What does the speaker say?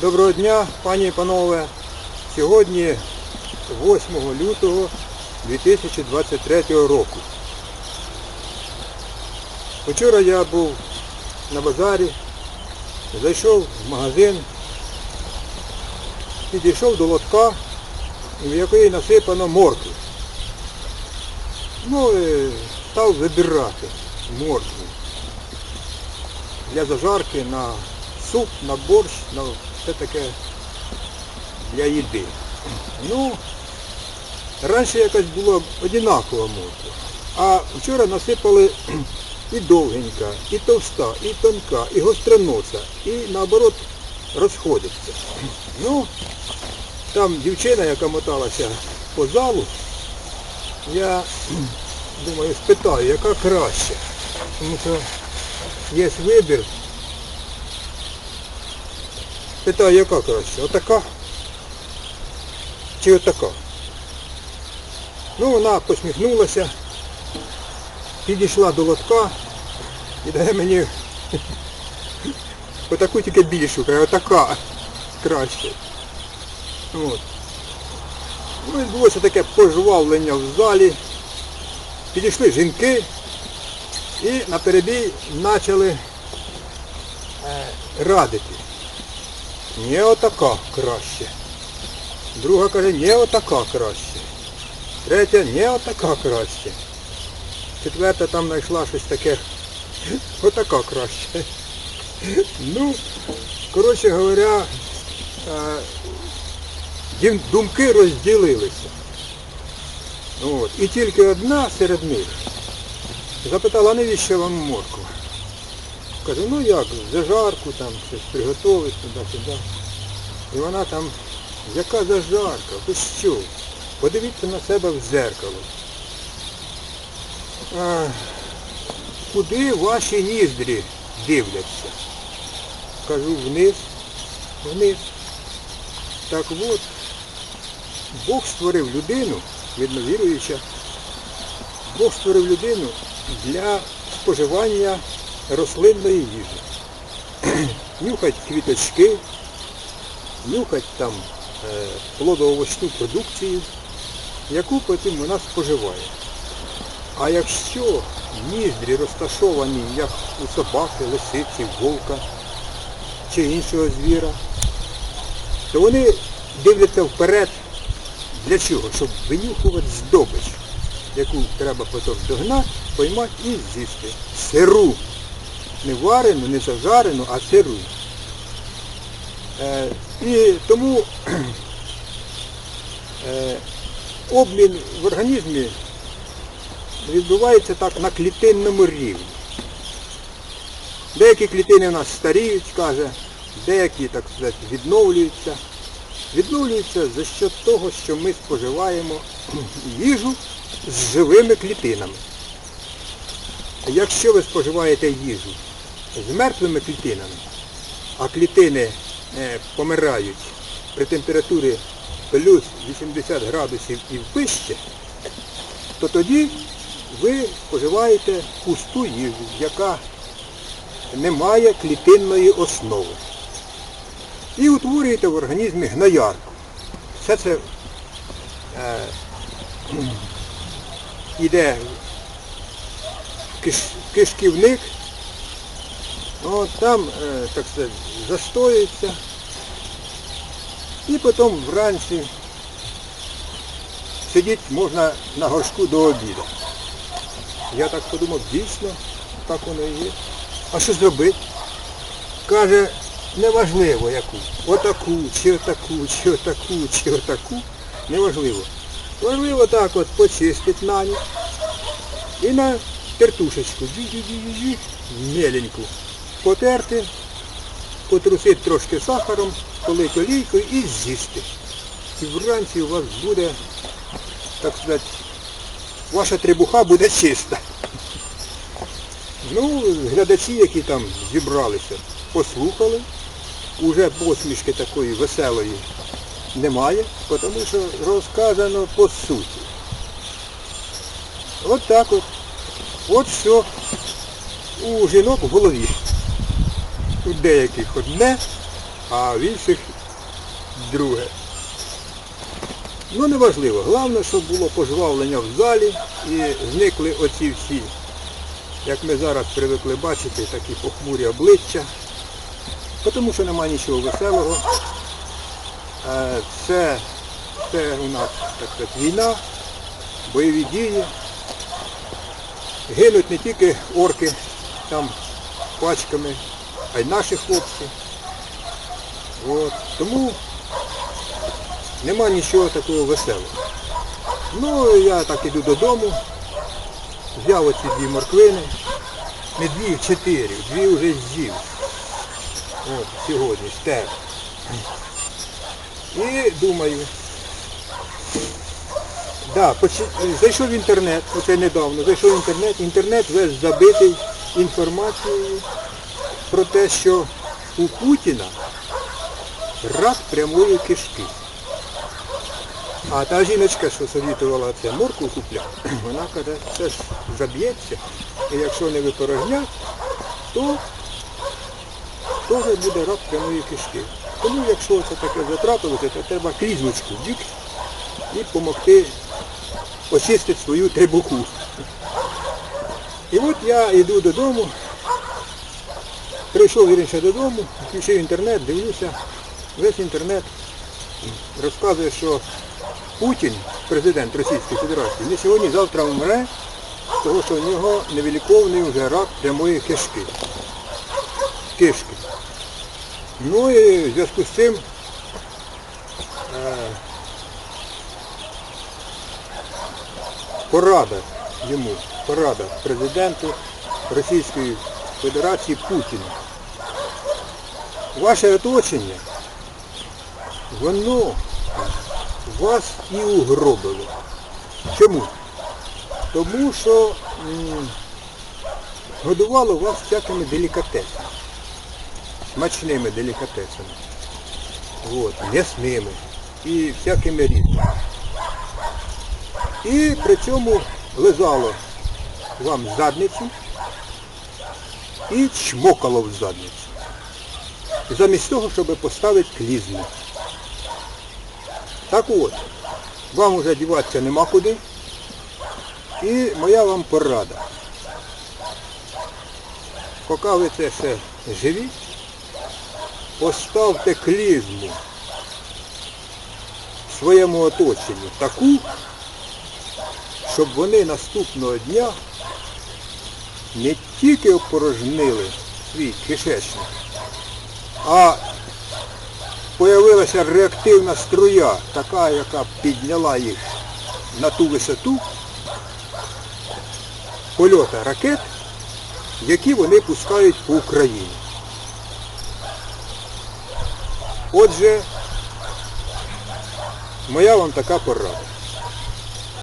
Доброго дня, пані і панове. Сьогодні 8 лютого 2023 року. Вчора я був на базарі, зайшов в магазин, підійшов до лотка, в якої насипано моркви. Ну, і став вибирати моркву для зажарки на суп, на борщ, на все таке для їди. Ну, раніше якась була одинакова морква. А вчора насипали і довгенька, і товста, і тонка, і гостроноса, і наоборот розходиться. Ну, там дівчина, яка моталася по залу, я думаю, спитаю, яка краща. Тому що є вибір. Питаю, яка краще? Отака? Чи отака? Ну, вона посміхнулася, підійшла до лотка і дає мені отаку тільки більшу, каже, отака краще. От. Ну, відбулося таке пожвавлення в залі. Підійшли жінки і на перебій почали е, радити. Не отака краще. Друга каже, не отака краще. Третя, не отака краще. Четверта там знайшла щось таке. Отака краще. Ну, коротше говоря, е, думки розділилися. От. І тільки одна серед них запитала, навіщо вам морква? Кажу, ну як, зажарку там, щось приготовить туди-сюди. І вона там, яка зажарка, ви що? Подивіться на себе в зеркало. А, куди ваші ніздрі дивляться? Кажу, вниз, вниз. Так от, Бог створив людину, видно Бог створив людину для споживання рослинної їжі. Нюхать квіточки, нюхать там е, плодоовочну продукцію, яку потім вона споживає. А якщо ніздрі розташовані, як у собаки, лисиці, вовка чи іншого звіра, то вони дивляться вперед для чого? Щоб винюхувати здобич, яку треба потім догнати, поймати і з'їсти. Сиру. Не варену, не зажарену, а сиру. Е, і тому е, обмін в організмі відбувається так на клітинному рівні. Деякі клітини у нас старіють, каже, деякі, так сказати, відновлюються. Відновлюються за що того, що ми споживаємо їжу з живими клітинами. Якщо ви споживаєте їжу з мертвими клітинами, а клітини е, помирають при температурі плюс 80 градусів і вище, то тоді ви споживаєте пусту їжу, яка не має клітинної основи. І утворюєте в організмі гноярку. Все це е, йде в кишківник, от там, е, так сказати, застоюється. І потім вранці сидіти можна на горшку до обіду. Я так подумав, дійсно, так воно і є. А що зробити? Каже, неважливо яку. Отаку, чи отаку, чи отаку, чи отаку. Неважливо. Важливо так от почистити на ніч. І на тертушечку. Джі-джі-джі-джі, меленьку. Потерти, потрусити трошки сахаром, полити олійкою і з'їсти. І вранці у вас буде, так сказати, ваша требуха буде чиста. Ну, глядачі, які там зібралися, послухали. Уже посмішки такої веселої немає, тому що розказано по суті. От так от. От що у жінок в голові. У деяких одне, а в інших друге. Ну неважливо. Головне, щоб було пожвавлення в залі і зникли оці всі, як ми зараз привикли бачити, такі похмурі обличчя. Тому що немає нічого веселого. Е, Це, це у нас так сказати, війна, бойові дії. Гинуть не тільки орки там пачками, а й наші хлопці. От. Тому нема нічого такого веселого. Ну, я так іду додому, взяв оці дві морквини, не дві, чотири, дві вже з'їв. От, сьогодні стер. І думаю, да, поч- зайшов в інтернет, оце недавно, зайшов в інтернет, інтернет весь забитий інформацією про те, що у Путіна рак прямої кишки. А та жіночка, що совітувала це морку купляти, вона каже, це ж заб'ється, і якщо не випорожнять, то теж буде рак прямої кишки. Тому якщо це таке затрапилося, то треба клізночку в бік і допомогти очистити свою трибуху. І от я йду додому, прийшов вірніше додому, включив інтернет, дивлюся, весь інтернет розказує, що Путін, президент Російської Федерації, не сьогодні, завтра вмре, тому що у нього невиліковний вже рак прямої кишки. Кишки. Ну і в зв'язку з цим е, порада йому, порада президенту Російської Федерації Путіну. Ваше оточення, воно вас і угробило. Чому? Тому що годувало вас всякими делікатесами смачними делікатесами. От, м'ясними і всякими різними. І при цьому лизало вам задницю і чмокало в задницю. Замість того, щоб поставити клізму. Так от, вам уже діватися нема куди. І моя вам порада. Поки ви це ще живі, поставте клізму своєму оточенню таку, щоб вони наступного дня не тільки опорожнили свій кишечник, а появилася реактивна струя, така, яка підняла їх на ту висоту польота ракет, які вони пускають по Україні. Отже, моя вам така порада.